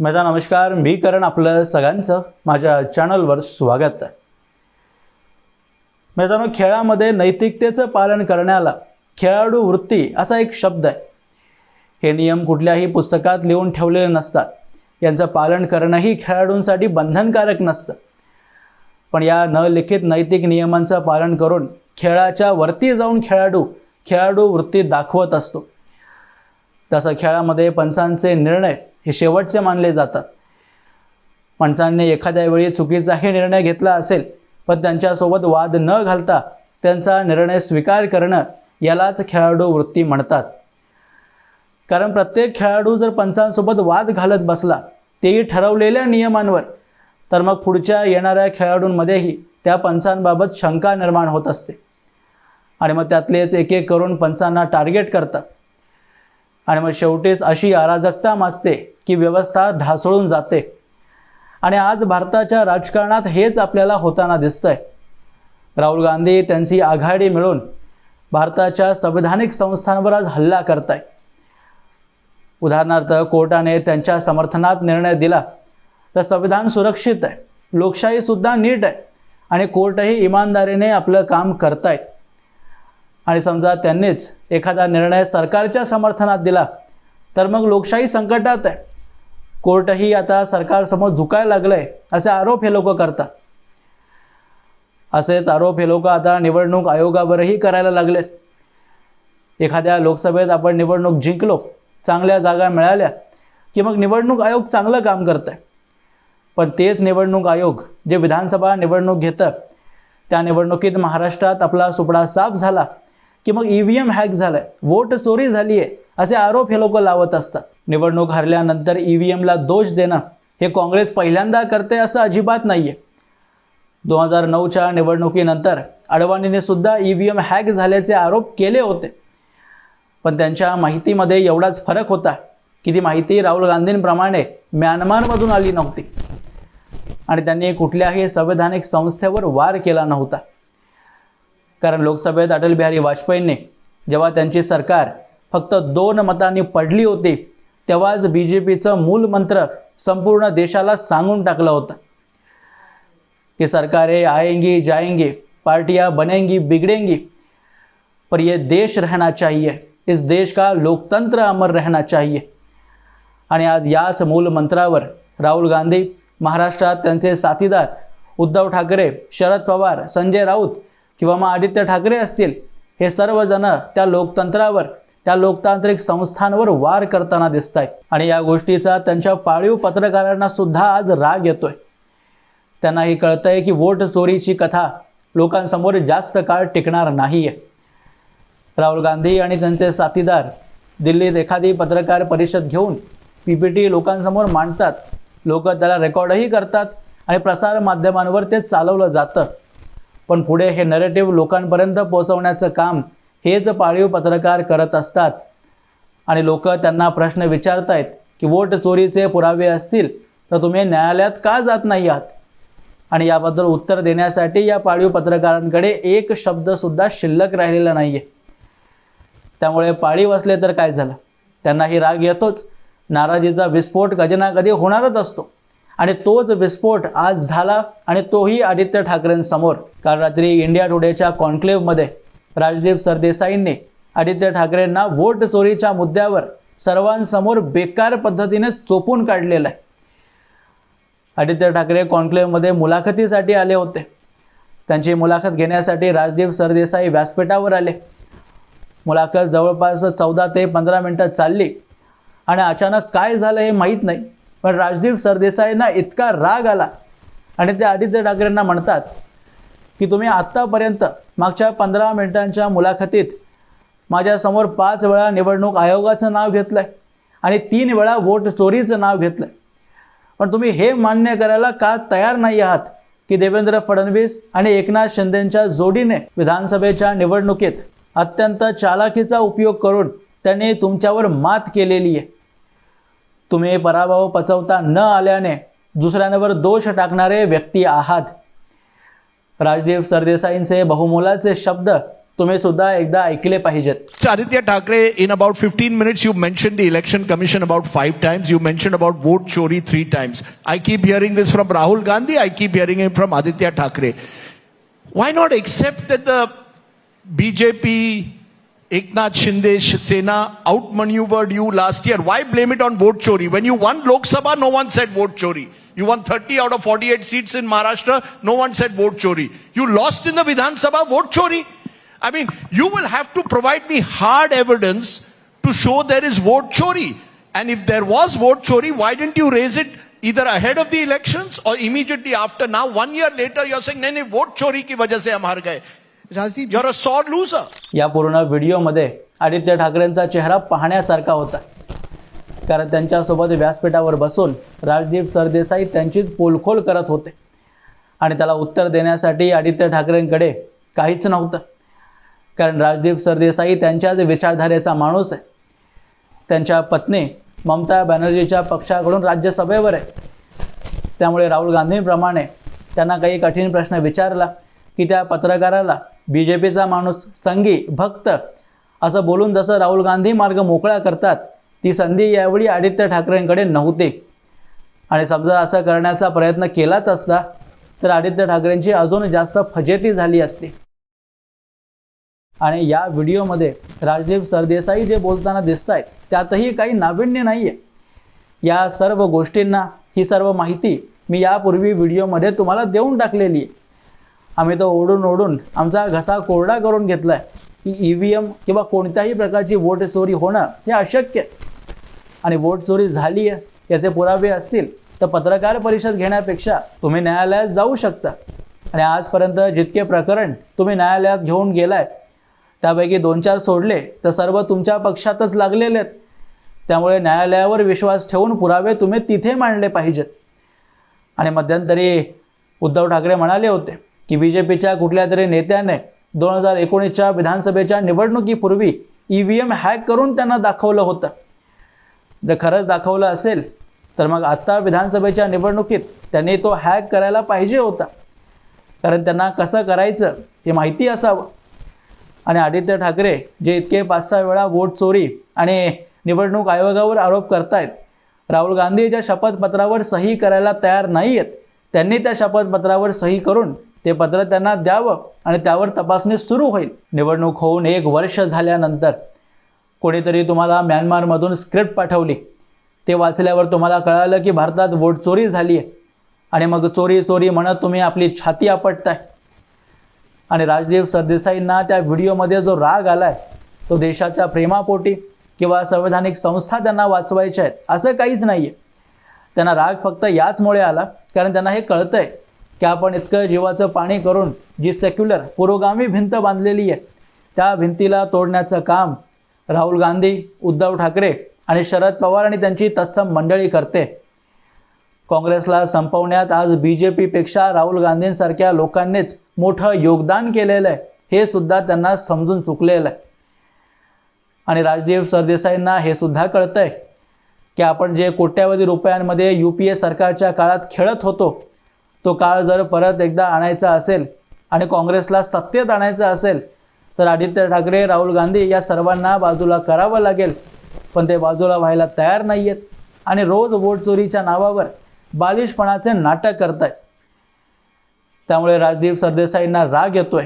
माझा नमस्कार मी करण आपलं सगळ्यांचं माझ्या चॅनलवर स्वागत. आहे मित्रांनो खेळामध्ये नैतिकतेचं पालन करण्याला खेळाडू वृत्ती असा एक शब्द आहे. हे नियम कुठल्याही पुस्तकात लिहून ठेवलेले नसतात. यांचं पालन करणंही खेळाडूंसाठी बंधनकारक नसतं. पण या न लिखित नैतिक नियमांचं पालन करून खेळाच्या वरती जाऊन खेळाडू खेळाडू वृत्ती दाखवत असतो. तसं खेळामध्ये पंचांचे निर्णय हे शेवटचे मानले जातात. माणसांनी एखाद्या वेळी चुकीचाही निर्णय घेतला असेल पण त्यांच्यासोबत वाद न घालता त्यांचा निर्णय स्वीकार करणं यालाच खेळाडू वृत्ती म्हणतात. कारण प्रत्येक खेळाडू जर पंचांसोबत वाद घालत बसला तेही ठरवलेल्या नियमांवर तर मग पुढच्या येणाऱ्या खेळाडूंमध्येही त्या पंचांबाबत शंका निर्माण होत असते. आणि मग त्यातलेच एक एक करून पंचांना टार्गेट करतात. आणि मग शेवटीच अशी अराजकता माजते की व्यवस्था ढासळून जाते. आणि आज भारताच्या राजकारणात हेच आपल्याला होताना दिसतंय. राहुल गांधी त्यांची आघाडी मिळून भारताच्या संविधानिक संस्थांवर आज हल्ला करताय. उदाहरणार्थ कोर्टाने त्यांच्या समर्थनात निर्णय दिला तर संविधान सुरक्षित आहे. लोकशाहीसुद्धा नीट आहे. आणि कोर्टही इमानदारीने आपलं काम करतायत आणि समजा त्यांनीच एखादा निर्णय सरकारच्या समर्थनात दिला तर मग लोकशाही संकटात आहे. कोर्टही आता सरकारसमोर झुकायला लागलं आहे असे आरोप हे लोक करतात. असेच आरोप हे लोक आता निवडणूक आयोगावरही करायला लागले. एखाद्या लोकसभेत आपण निवडणूक जिंकलो चांगल्या जागा मिळाल्या की मग निवडणूक आयोग चांगलं काम करतं आहे पण तेच निवडणूक आयोग जे विधानसभा निवडणूक घेतं त्या निवडणुकीत महाराष्ट्रात आपला सुपडा साफ झाला की मग ई व्ही एम हॅक झालं आहे वोट चोरी झाली आहे असे आरोप हे लोक लावत असतात. निवडणूक हरल्यानंतर ई व्ही एमला दोष देणं हे काँग्रेस पहिल्यांदा करते असं अजिबात नाही आहे दोन हजार नऊच्या निवडणुकीनंतर अडवाणीने सुद्धा ई व्ही एम हॅक झाल्याचे आरोप केले होते. पण त्यांच्या माहितीमध्ये एवढाच फरक होता की ती माहिती राहुल गांधींप्रमाणे म्यानमारमधून आली नव्हती. आणि त्यांनी कुठल्याही संवैधानिक संस्थेवर वार केला नव्हता. कारण लोकसभेत अटल बिहारी वाजपेयींनी जेव्हा त्यांची सरकार फक्त दोन मतांनी पडली होती. तेव्हाच बी जे पीचं मूल मंत्र संपूर्ण देशाला सांगून टाकलं होतं. की सरकारें आएंगी जाएंगी पार्टियां बनेंगी बिगड़ेंगी पर ये देश रहना चाहिए. इस देश का लोकतंत्र अमर रहना चाहिए. आणि आज याच मूल मंत्रावर राहुल गांधी महाराष्ट्रात त्यांचे साथीदार उद्धव ठाकरे शरद पवार संजय राऊत किंवा मग आदित्य ठाकरे असतील हे सर्वजण त्या लोकतंत्रावर त्या लोकतांत्रिक संस्थांवर वार करताना दिसत आहेत आणि या गोष्टीचा त्यांच्या पाळीव पत्रकारांना सुद्धा आज राग येतोय. त्यांनाही कळतंय की वोट चोरीची कथा लोकांसमोर जास्त काळ टिकणार नाही आहे राहुल गांधी आणि त्यांचे साथीदार दिल्लीत एखादी पत्रकार परिषद घेऊन पी पी टी लोकांसमोर मांडतात. लोक त्याला रेकॉर्डही करतात आणि प्रसार माध्यमांवर ते चालवलं जातं. पण पुढे हे नरेटिव्ह लोकांपर्यंत पोहोचवण्याचं काम हेच पाळीव पत्रकार करत असतात आणि लोक त्यांना प्रश्न विचारतायत की वोट चोरीचे पुरावे असतील तर तुम्ही न्यायालयात का जात नाही आहात? आणि याबद्दल उत्तर देण्यासाठी या पाळीव पत्रकारांकडे एक शब्दसुद्धा शिल्लक राहिलेला नाही आहे त्यामुळे पाळीव असले तर काय झालं? त्यांनाही राग येतोच. नाराजीचा विस्फोट कधी ना कधी होणारच असतो. आणि तोच विस्फोट आज झाला आणि तोही आदित्य ठाकरेंसमोर. काल रात्री इंडिया टुडेच्या कॉन्क्लेव्हमध्ये राजदीप सरदेसाईंनी आदित्य ठाकरेंना वोट चोरीच्या मुद्द्यावर सर्वांसमोर बेकार पद्धतीने चोपून काढलेलं आहे. आदित्य ठाकरे कॉन्क्लेव्हमध्ये मुलाखतीसाठी आले होते. त्यांची मुलाखत घेण्यासाठी राजदीप सरदेसाई व्यासपीठावर आले. मुलाखत जवळपास चौदा ते पंधरा मिनटं चालली आणि अचानक काय झालं हे माहीत नाही पण राजदीप सरदेसाईंना इतका राग आला आणि ते आदित्य ठाकरेंना म्हणतात की तुम्ही आत्तापर्यंत मागच्या पंधरा मिनिटांच्या मुलाखतीत माझ्यासमोर पाच वेळा निवडणूक आयोगाचं नाव घेतलं आहे आणि तीन वेळा वोट चोरीचं नाव घेतलं आहे पण तुम्ही हे मान्य करायला का तयार नाही आहात की देवेंद्र फडणवीस आणि एकनाथ शिंदेच्या जोडीने विधानसभेच्या निवडणुकीत अत्यंत चालाखीचा उपयोग करून त्यांनी तुमच्यावर मात केलेली आहे? तुम्ही पराभव पचवता न आल्याने दुसऱ्यांवर दोष टाकणारे व्यक्ती आहात. राजदेव सरदेसाईंचे बहुमोलाचे शब्द तुम्ही सुद्धा एकदा ऐकले पाहिजेत. Aaditya Thackeray in about fifteen minutes you mention the election commission about five times you mention about vote chori three times I keep hearing this from Rahul Gandhi I keep hearing it from Aaditya Thackeray why not accept the BJP Eknath Shinde Sena outmanoeuvred you last year why blame it on vote chori when you won Lok Sabha no one said vote chori You won 30 out of 48 seats in Maharashtra, no one said vote chori. You lost in the Vidhan Sabha, vote chori. I mean, you will have to provide me hard evidence to show there is vote chori. And if there was vote chori, why didn't you raise it either ahead of the elections or immediately after? Now, one year later, you're saying, no, no, vote chori की वजह से हम हार गए. Rajdeep You're a sore loser. या पूर्ण व्हिडिओमध्ये आदित्य ठाकरेंचा चेहरा पाहण्यासारखा होता कारण त्यांच्यासोबत व्यासपीठावर बसून राजदीप सरदेसाई त्यांचीच पोलखोल करत होते. आणि त्याला उत्तर देण्यासाठी आदित्य ठाकरेंकडे काहीच नव्हतं. कारण राजदीप सरदेसाई त्यांच्याच विचारधारेचा माणूस आहे. त्यांच्या पत्नी ममता बॅनर्जीच्या पक्षाकडून राज्यसभेवर आहे. त्यामुळे राहुल गांधींप्रमाणे त्यांना काही कठीण प्रश्न विचारला की त्या पत्रकाराला बी जे पीचा माणूस संगी भक्त असं बोलून जसं राहुल गांधी मार्ग मोकळा करतात ती संधी यावेळी आदित्य ठाकरेंकडे नव्हते. आणि समजा असं करण्याचा प्रयत्न केलाच असता तर आदित्य ठाकरेंची अजून जास्त फजेती झाली असती. आणि या व्हिडिओमध्ये राजदीप सरदेसाई जे बोलताना दिसत आहेत त्यातही काही नाविन्य नाही आहे या सर्व गोष्टींना ही सर्व माहिती मी यापूर्वी व्हिडिओमध्ये तुम्हाला देऊन टाकलेली आहे आम्ही तो ओढून ओढून आमचा घसा कोरडा करून घेतला आहे की ई व्ही एम किंवा कोणत्याही प्रकारची वोट चोरी होणं हे अशक्य आहे. आणि वोट चोरी झाली आहे याचे पुरावे असतील तर पत्रकार परिषद घेण्यापेक्षा तुम्ही न्यायालयात जाऊ शकता. आणि आजपर्यंत जितके प्रकरण तुम्ही न्यायालयात घेऊन गेलाय त्यापैकी दोन चार सोडले तर सर्व तुमच्या पक्षातच लागलेले आहेत. त्यामुळे न्यायालयावर विश्वास ठेवून पुरावे तुम्ही तिथे मांडले पाहिजेत. आणि मध्यंतरी उद्धव ठाकरे म्हणाले होते की बी जे पीच्या कुठल्या तरी नेत्याने दोन हजार एकोणीसच्या विधानसभेच्या निवडणुकीपूर्वी ई व्ही एम हॅक करून त्यांना दाखवलं होतं. जर खरंच दाखवलं असेल तर मग आत्ता विधानसभेच्या निवडणुकीत त्यांनी तो हॅक करायला पाहिजे होता. कारण त्यांना कसं करायचं हे माहिती असावं. आणि आदित्य ठाकरे जे इतके पाच सहा वेळा वोट चोरी आणि निवडणूक आयोगावर आरोप करतायत राहुल गांधीच्या शपथपत्रावर सही करायला तयार नाही आहेत त्यांनी त्या शपथपत्रावर सही करून ते पत्र त्यांना द्यावं आणि त्यावर तपासणी सुरू होईल. निवडणूक होऊन एक वर्ष झाल्यानंतर. कोणीतरी तुम्हाला म्यानमारमधून स्क्रिप्ट पाठवली. ते वाचल्यावर तुम्हाला कळालं की भारतात वोट चोरी झाली आहे. आणि मग चोरी चोरी म्हणत तुम्ही आपली छाती आपटताय. आणि राजदीप सरदेसाईंना त्या व्हिडिओमध्ये जो राग आलाय तो देशाच्या प्रेमापोटी किंवा संवैधानिक संस्था त्यांना वाचवायच्या आहेत असं काहीच नाही आहे त्यांना राग फक्त याचमुळे आला कारण त्यांना हे कळतं आहे की आपण इतकं जीवाचं पाणी करून जी सेक्युलर पुरोगामी भिंत बांधलेली आहे त्या भिंतीला तोडण्याचं काम राहुल गांधी उद्धव ठाकरे आणि शरद पवार आणि त्यांची तत्सम मंडळी करते. काँग्रेसला संपवण्यात आज बी जे पीपेक्षा राहुल गांधींसारख्या लोकांनीच मोठं योगदान केलेलं आहे हे सुद्धा त्यांना समजून चुकलेलं आहे आणि राजदीप सरदेसाईंना हे सुद्धा कळतं आहे की आपण जे कोट्यावधी रुपयांमध्ये यू पी ए सरकारच्या काळात खेळत होतो तो काळ जर परत एकदा आणायचा असेल आणि काँग्रेसला सत्तेत आणायचं असेल तर आदित्य ठाकरे राहुल गांधी या सर्वांना बाजूला करावं लागेल. पण ते बाजूला व्हायला तयार नाही आहेत आणि रोज वोट चोरीच्या नावावर बालिशपणाचे नाटक करतायत. त्यामुळे राजदीप सरदेसाईंना राग येतोय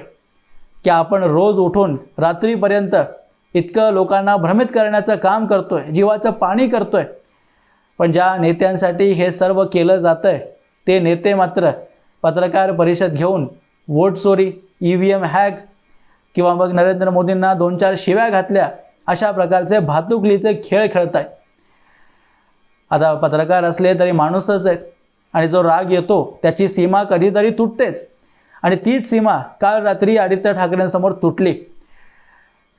की आपण रोज उठून रात्रीपर्यंत इतकं लोकांना भ्रमित करण्याचं काम करतोय जीवाचं पाणी करतोय. पण ज्या नेत्यांसाठी हे सर्व केलं जातं आहे ते नेते मात्र पत्रकार परिषद घेऊन वोट चोरी ई व्ही एम हॅक किंवा मग नरेंद्र मोदींना दोन चार शिव्या घातल्या अशा प्रकारचे भातुकलीचे खेळ खेळत आहे आता पत्रकार असले तरी माणूसच आहे आणि जो राग येतो त्याची सीमा कधीतरी तुटतेच. आणि तीच सीमा काल रात्री आदित्य ठाकरेंसमोर तुटली.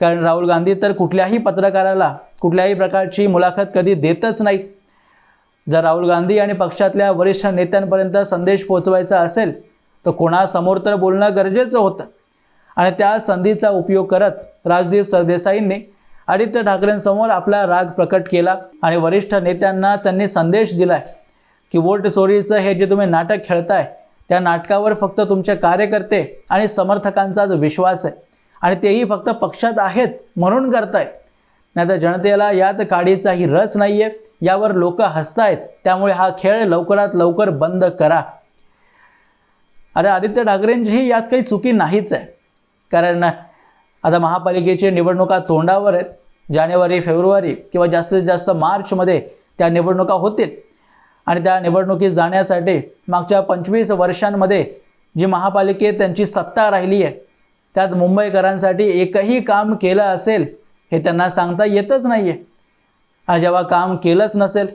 कारण राहुल गांधी तर कुठल्याही पत्रकाराला कुठल्याही प्रकारची मुलाखत कधी देतच नाही. जर राहुल गांधी आणि पक्षातल्या वरिष्ठ नेत्यांपर्यंत संदेश पोचवायचा असेल तर कोणासमोर तर बोलणं गरजेचं होतं. आणि त्या संधीचा उपयोग करत राजदीप सरदेसाईंनी आदित्य ठाकरेंसमोर आपला राग प्रकट केला आणि वरिष्ठ नेत्यांना त्यांनी संदेश दिलाय की वोट चोरीचं हे जे तुम्ही नाटक खेळताय त्या नाटकावर फक्त तुमचे कार्यकर्ते आणि समर्थकांचा विश्वास आहे आणि तेही फक्त पक्षात आहेत म्हणून करतायत नाही तर जनतेला यात काडीचाही रस नाही आहे यावर लोक हसतायत त्यामुळे हा खेळ लवकरात लवकर बंद करा. आता आदित्य ठाकरेंचीही यात काही चुकी नाहीच आहे. कारण आता महापालिकेचे निवडणुका तोंडावर आहेत. जानेवारी फेब्रुवारी किंवा जास्तीत जास्त मार्चमध्ये त्या निवडणुका होतील. आणि त्या निवडणुकीत जाण्यासाठी मागच्या पंचवीस वर्षांमध्ये जी महापालिकेत त्यांची सत्ता राहिली आहे त्यात मुंबईकरांसाठी एकही काम केलं असेल हे त्यांना सांगता येतच नाही आहे आणि जेव्हा काम केलंच नसेल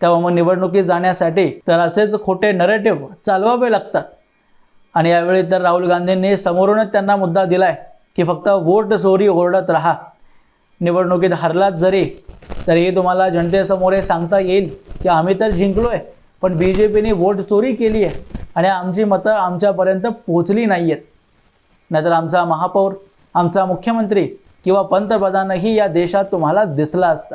तेव्हा मग निवडणुकीत जाण्यासाठी तर असेच खोटे नरेटिव्ह चालवावे लागतात. आणि यावेळी तर राहुल गांधींनी समोरूनच त्यांना मुद्दा दिलाय की फक्त वोट चोरी ओरडत राहा. निवडणुकीत हरलात जरी तरीही तुम्हाला जनतेसमोर हे सांगता येईल की आम्ही तर जिंकलो आहे पण बी जे पीने वोट चोरी केली आहे आणि आमची मतं आमच्यापर्यंत पोचली नाही आहेत नाहीतर आमचा महापौर आमचा मुख्यमंत्री किंवा पंतप्रधानही या देशात तुम्हाला दिसला असता.